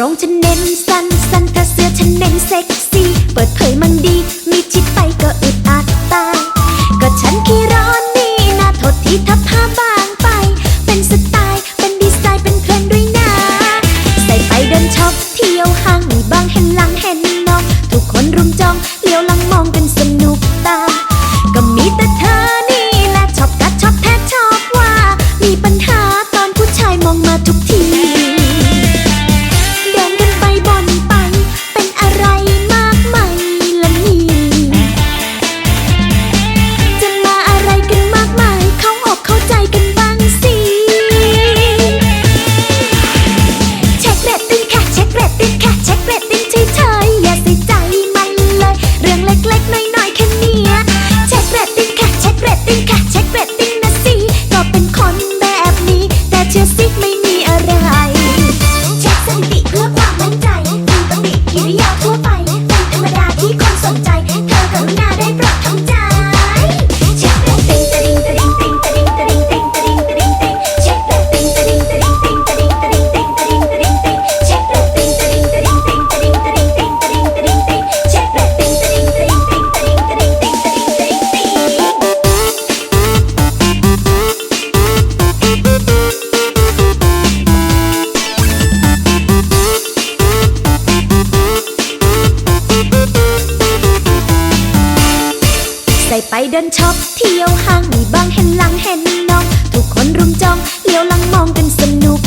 รองฉันเน้นสั้นสั้นถ้าเสื้อฉันเน้นเซ็กินช็อปเที่ยวห้างมีบางเห็นหลังเห็นน้อง ทุกคนรุมจองเลี้ยวหลังมองกันสนุก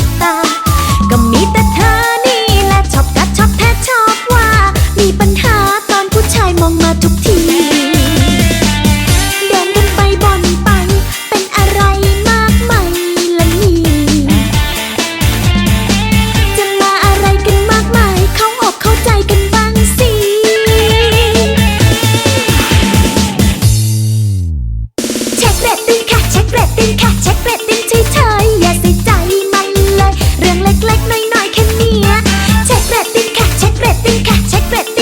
เฉยๆอย่าใส่ใจมันเลย เรื่องเล็กๆน้อยๆแค่นี้เช็คเรตติ้งค่ะเช็คเรตติ้งค่ะเช็คเรตติ้ง